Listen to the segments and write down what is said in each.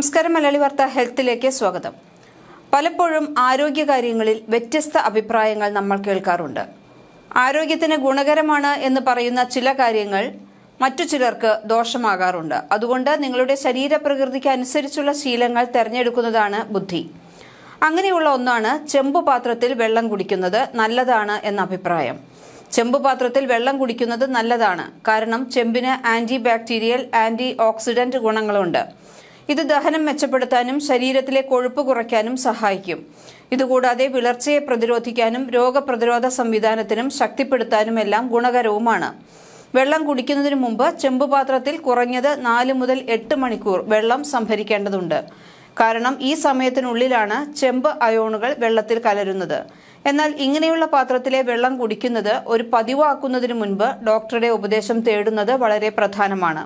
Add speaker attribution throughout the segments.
Speaker 1: നമസ്കാരം മലയാളി വാർത്ത ഹെൽത്തിലേക്ക് സ്വാഗതം. പലപ്പോഴും ആരോഗ്യ കാര്യങ്ങളിൽ വ്യത്യസ്ത അഭിപ്രായങ്ങൾ നമ്മൾ കേൾക്കാറുണ്ട്. ആരോഗ്യത്തിന് ഗുണകരമാണ് എന്ന് പറയുന്ന ചില കാര്യങ്ങൾ മറ്റു ചിലർക്ക് ദോഷമാകാറുണ്ട്. അതുകൊണ്ട് നിങ്ങളുടെ ശരീരപ്രകൃതിക്ക് അനുസരിച്ചുള്ള ശീലങ്ങൾ തിരഞ്ഞെടുക്കുന്നതാണ് ബുദ്ധി. അങ്ങനെയുള്ള ഒന്നാണ് ചെമ്പു പാത്രത്തിൽ വെള്ളം കുടിക്കുന്നത് നല്ലതാണ് എന്ന അഭിപ്രായം. ചെമ്പു പാത്രത്തിൽ വെള്ളം കുടിക്കുന്നത് നല്ലതാണ്. കാരണം ചെമ്പിന് ആന്റി ബാക്ടീരിയൽ ആന്റി ഓക്സിഡന്റ് ഗുണങ്ങളുണ്ട്. ഇത് ദഹനം മെച്ചപ്പെടുത്താനും ശരീരത്തിലെ കൊഴുപ്പ് കുറയ്ക്കാനും സഹായിക്കും. ഇതുകൂടാതെ വിളർച്ചയെ പ്രതിരോധിക്കാനും രോഗപ്രതിരോധ സംവിധാനത്തിനും ശക്തിപ്പെടുത്താനുമെല്ലാം ഗുണകരവുമാണ്. വെള്ളം കുടിക്കുന്നതിന് മുമ്പ് ചെമ്പ് പാത്രത്തിൽ കുറഞ്ഞത് നാല് മുതൽ എട്ട് മണിക്കൂർ വെള്ളം സംഭരിക്കേണ്ടതുണ്ട്. കാരണം ഈ സമയത്തിനുള്ളിലാണ് ചെമ്പ് അയോണുകൾ വെള്ളത്തിൽ കലരുന്നത്. എന്നാൽ ഇങ്ങനെയുള്ള പാത്രത്തിലെ വെള്ളം കുടിക്കുന്നത് ഒരു പതിവാക്കുന്നതിന് മുൻപ് ഡോക്ടറുടെ ഉപദേശം തേടുന്നത് വളരെ പ്രധാനമാണ്.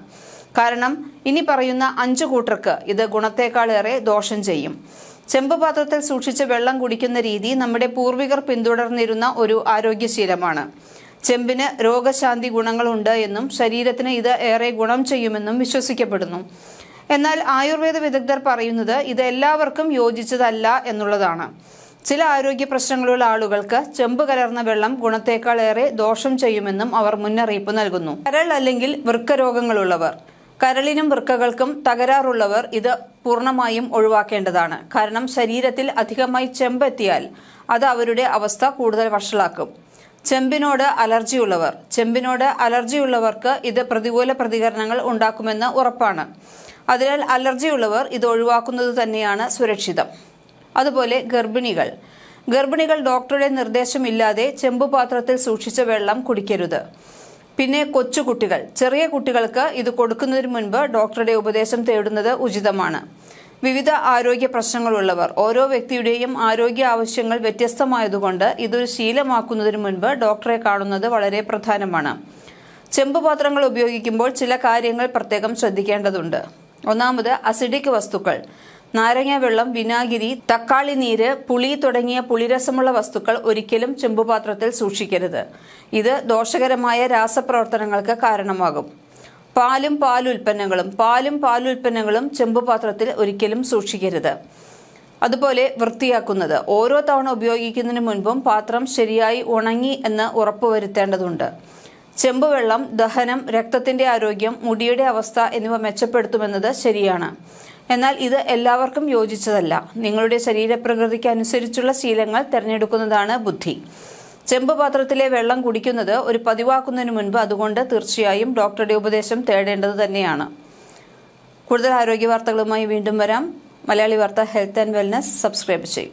Speaker 1: കാരണം ഇനി പറയുന്ന അഞ്ചു കൂട്ടർക്ക് ഇത് ഗുണത്തേക്കാളേറെ ദോഷം ചെയ്യും. ചെമ്പ് പാത്രത്തിൽ സൂക്ഷിച്ച് വെള്ളം കുടിക്കുന്ന രീതി നമ്മുടെ പൂർവികർ പിന്തുടർന്നിരുന്ന ഒരു ആരോഗ്യശീലമാണ്. ചെമ്പിന് രോഗശാന്തി ഗുണങ്ങളുണ്ട് എന്നും ശരീരത്തിന് ഇത് ഏറെ ഗുണം ചെയ്യുമെന്നും വിശ്വസിക്കപ്പെടുന്നു. എന്നാൽ ആയുർവേദ വിദഗ്ധർ പറയുന്നത് ഇത് എല്ലാവർക്കും യോജിച്ചതല്ല എന്നുള്ളതാണ്. ചില ആരോഗ്യ പ്രശ്നങ്ങളുള്ള ആളുകൾക്ക് ചെമ്പ് കലർന്ന വെള്ളം ഗുണത്തേക്കാളേറെ ദോഷം ചെയ്യുമെന്നും അവർ മുന്നറിയിപ്പ് നൽകുന്നു. കരൾ അല്ലെങ്കിൽ വൃക്ക വൃക്കരോഗങ്ങളുള്ളവർ. കരളിനും വൃക്കകൾക്കും തകരാറുള്ളവർ ഇത് പൂർണമായും ഒഴിവാക്കേണ്ടതാണ്. കാരണം ശരീരത്തിൽ അധികമായി ചെമ്പെത്തിയാൽ അത് അവരുടെ അവസ്ഥ കൂടുതൽ വഷളാക്കും. ചെമ്പിനോട് അലർജിയുള്ളവർ. ചെമ്പിനോട് അലർജിയുള്ളവർക്ക് ഇത് പ്രതികൂല പ്രതികരണങ്ങൾ ഉണ്ടാക്കുമെന്ന് ഉറപ്പാണ്. അതിനാൽ അലർജിയുള്ളവർ ഇത് ഒഴിവാക്കുന്നത് തന്നെയാണ് സുരക്ഷിതം. അതുപോലെ ഗർഭിണികൾ. ഗർഭിണികൾ ഡോക്ടറുടെ നിർദ്ദേശമില്ലാതെ ചെമ്പുപാത്രത്തിൽ സൂക്ഷിച്ച വെള്ളം കുടിക്കരുത്. പിന്നെ കൊച്ചുകുട്ടികൾ ചെറിയ കുട്ടികൾക്ക് ഇത് കൊടുക്കുന്നതിന് മുൻപ് ഡോക്ടറുടെ ഉപദേശം തേടുന്നത് ഉചിതമാണ്. വിവിധ ആരോഗ്യ പ്രശ്നങ്ങളുള്ളവർ ഓരോ വ്യക്തിയുടെയും ആരോഗ്യ ആവശ്യങ്ങൾ വ്യത്യസ്തമായതുകൊണ്ട് ഇതൊരു ശീലമാക്കുന്നതിന് മുൻപ് ഡോക്ടറെ കാണുന്നത് വളരെ പ്രധാനമാണ്. ചെമ്പ് പാത്രങ്ങൾ ഉപയോഗിക്കുമ്പോൾ ചില കാര്യങ്ങൾ പ്രത്യേകം ശ്രദ്ധിക്കേണ്ടതുണ്ട്. ഒന്നാമത് അസിഡിക് വസ്തുക്കൾ. നാരങ്ങ വെള്ളം വിനാഗിരി തക്കാളി നീര് പുളി തുടങ്ങിയ പുളിരസമുള്ള വസ്തുക്കൾ ഒരിക്കലും ചെമ്പുപാത്രത്തിൽ സൂക്ഷിക്കരുത്. ഇത് ദോഷകരമായ രാസപ്രവർത്തനങ്ങൾക്ക് കാരണമാകും. പാലും പാലുൽപ്പന്നങ്ങളും പാലും പാലുൽപ്പന്നങ്ങളും ചെമ്പുപാത്രത്തിൽ ഒരിക്കലും സൂക്ഷിക്കരുത്. അതുപോലെ വൃത്തിയാക്കുന്നത്. ഓരോ തവണ ഉപയോഗിക്കുന്നതിന് മുൻപും പാത്രം ശരിയായി ഉണങ്ങി എന്ന് ഉറപ്പുവരുത്തേണ്ടതുണ്ട്. ചെമ്പുവെള്ളം ദഹനം രക്തത്തിന്റെ ആരോഗ്യം മുടിയുടെ അവസ്ഥ എന്നിവ മെച്ചപ്പെടുത്തുമെന്നത് ശരിയാണ്. എന്നാൽ ഇത് എല്ലാവർക്കും യോജിച്ചതല്ല. നിങ്ങളുടെ ശരീരപ്രകൃതിക്ക് അനുസരിച്ചുള്ള ശീലങ്ങൾ തിരഞ്ഞെടുക്കുന്നതാണ് ബുദ്ധി. ചെമ്പ് പാത്രത്തിലെ വെള്ളം കുടിക്കുന്നത് ഒരു പതിവാക്കുന്നതിന് മുൻപ് അതുകൊണ്ട് തീർച്ചയായും ഡോക്ടറുടെ ഉപദേശം തേടേണ്ടത് തന്നെയാണ്. കൂടുതൽ ആരോഗ്യ വാർത്തകളുമായി വീണ്ടും വരാം. മലയാളി വാർത്ത ഹെൽത്ത് ആൻഡ് വെൽനസ്. സബ്സ്ക്രൈബ് ചെയ്യും.